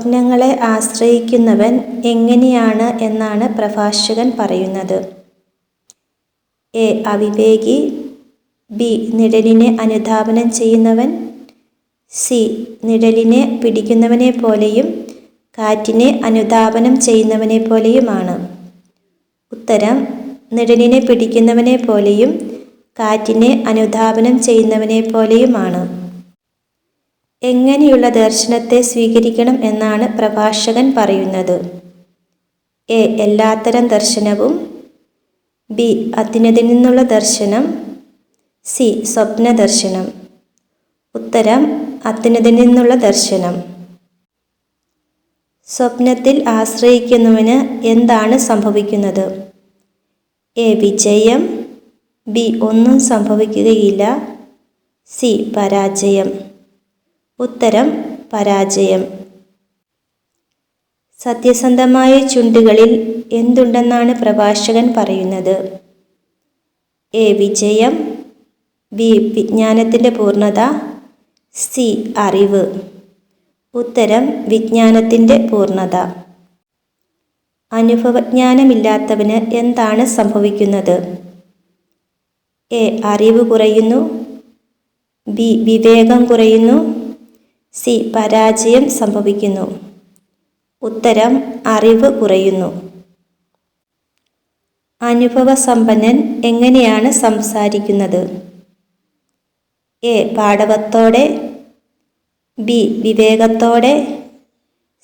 സ്വപ്നങ്ങളെ ആശ്രയിക്കുന്നവൻ എങ്ങനെയാണ് എന്നാണ് പ്രഭാഷകൻ പറയുന്നത്. എ. അവിവേകി. ബി. നിഴലിനെ അനുധാപനം ചെയ്യുന്നവൻ. സി. നിഴലിനെ പിടിക്കുന്നവനെ പോലെയും കാറ്റിനെ അനുധാപനം ചെയ്യുന്നവനെ പോലെയുമാണ്. ഉത്തരം. നിഴലിനെ പിടിക്കുന്നവനെ പോലെയും കാറ്റിനെ അനുധാപനം ചെയ്യുന്നവനെ പോലെയുമാണ്. എങ്ങനെയുള്ള ദർശനത്തെ സ്വീകരിക്കണം എന്നാണ് പ്രഭാഷകൻ പറയുന്നത്. എ. എല്ലാത്തരം ദർശനവും. ബി. അതിനതിൽ നിന്നുള്ള ദർശനം. സി. സ്വപ്ന ദർശനം. ഉത്തരം അതിനതിൽ നിന്നുള്ള ദർശനം. സ്വപ്നത്തിൽ ആശ്രയിക്കുന്നവന് എന്താണ് സംഭവിക്കുന്നത്? എ. വിജയം. ബി. ഒന്നും സംഭവിക്കുകയില്ല. സി. പരാജയം. ഉത്തരം പരാജയം. സത്യസന്ധമായ ചുണ്ടുകളിൽ എന്തുണ്ടെന്നാണ് പ്രഭാഷകൻ പറയുന്നത്? എ. വിജയം ബി. വിജ്ഞാനത്തിന്റെ പൂർണത സി. അറിവ്. ഉത്തരം വിജ്ഞാനത്തിന്റെ പൂർണത. അനുഭവജ്ഞാനമില്ലാത്തവന് എന്താണ് സംഭവിക്കുന്നത്? എ. അറിവ് കുറയുന്നു ബി. വിവേകം കുറയുന്നു സി പരാജയം സംഭവിക്കുന്നു. ഉത്തരം അറിവ് കുറയുന്നു. അനുഭവസമ്പന്നൻ എങ്ങനെയാണ് സംസാരിക്കുന്നത്? എ പാടവത്തോടെ ബി വിവേകത്തോടെ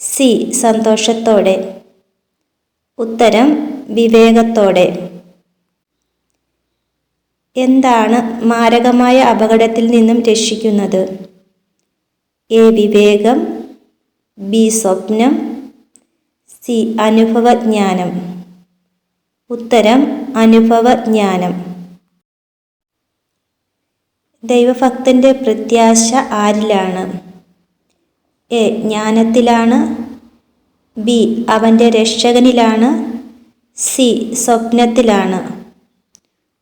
സി സന്തോഷത്തോടെ. ഉത്തരം വിവേകത്തോടെ. എന്താണ് മാരകമായ അപകടത്തിൽ നിന്നും രക്ഷിക്കുന്നത്? എ വിവേകം ബി സ്വപ്നം സി അനുഭവജ്ഞാനം. ഉത്തരം അനുഭവജ്ഞാനം. ദൈവഭക്തന്റെ പ്രത്യാശ ആരിലാണ്? എ ജ്ഞാനത്തിലാണ് ബി അവന്റെ രക്ഷകനിലാണ് സി സ്വപ്നത്തിലാണ്.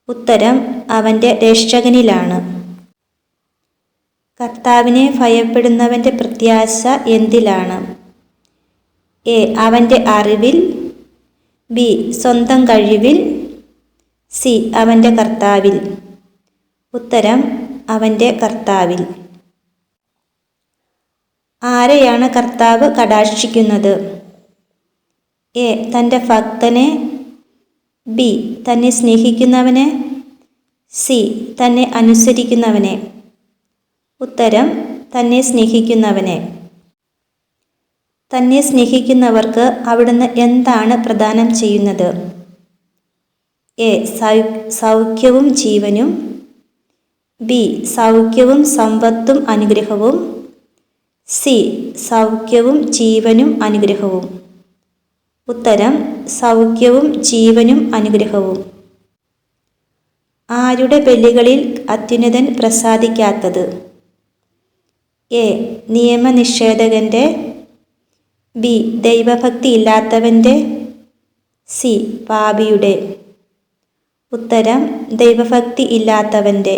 ഉത്തരം അവന്റെ രക്ഷകനിലാണ്. കർത്താവിനെ ഭയപ്പെടുന്നവന്റെ പ്രത്യാശ എന്തിലാണ്? എ. അവന്റെ അറിവിൽ. ബി. സ്വന്തം കഴിവിൽ. സി. അവന്റെ കർത്താവിൽ. ഉത്തരം അവന്റെ കർത്താവിൽ. ആരെയാണ് കർത്താവ് കടാക്ഷിക്കുന്നത്? എ. തന്റെ ഭക്തനെ. ബി. തന്നെ സ്നേഹിക്കുന്നവനെ. സി. തന്നെ അനുസരിക്കുന്നവനെ. ഉത്തരം തന്നെ സ്നേഹിക്കുന്നവനെ. തന്നെ സ്നേഹിക്കുന്നവർക്ക് അവിടുന്ന് എന്താണ് പ്രദാനം ചെയ്യുന്നത്? എ സൗഖ്യവും ജീവനും. ബി സൗഖ്യവും സമ്പത്തും അനുഗ്രഹവും. സി സൗഖ്യവും ജീവനും അനുഗ്രഹവും. ഉത്തരം സൗഖ്യവും ജീവനും അനുഗ്രഹവും. ആരുടെ ബലികളിൽ അത്യുന്നതൻ പ്രസാദിക്കാത്തത്? എ. നിയമനിഷേധകന്റെ ബി. ദൈവഭക്തി ഇല്ലാത്തവന്റെ സി. പാപിയുടെ ഉത്തരം ദൈവഭക്തി ഇല്ലാത്തവന്റെ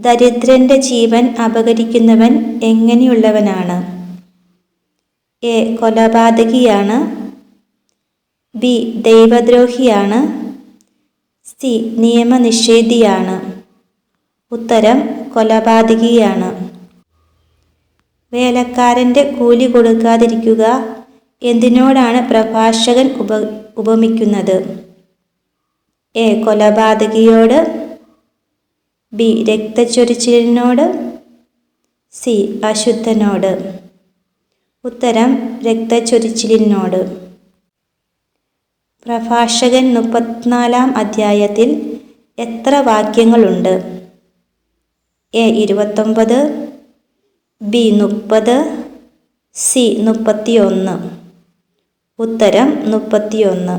ദരിദ്രന്റെ ജീവൻ അപകരിക്കുന്നവൻ എങ്ങനെയുള്ളവനാണ്? എ. കൊലപാതകിയാണ്. ബി. ദൈവദ്രോഹിയാണ്. സി. നിയമനിഷേധിയാണ്. ഉത്തരം കൊലപാതകിയാണ്. വേലക്കാരന്റെ കൂലി കൊടുക്കാതിരിക്കുക എന്തിനോടാണ് പ്രഭാഷകൻ ഉപ ഉപമിക്കുന്നത്? എ. കൊലപാതകിയോട്. ബി. രക്തച്ചൊരിച്ചിലിനോട്. സി. അശുദ്ധനോട്. ഉത്തരം രക്തച്ചൊരിച്ചിലിനോട്. പ്രഭാഷകൻ മുപ്പത്തിനാലാം അധ്യായത്തിൽ എത്ര വാക്യങ്ങളുണ്ട്? എ ഇരുപത്തൊമ്പത് ബി മുപ്പത് സി മുപ്പത്തിയൊന്ന്. ഉത്തരം മുപ്പത്തിയൊന്ന്.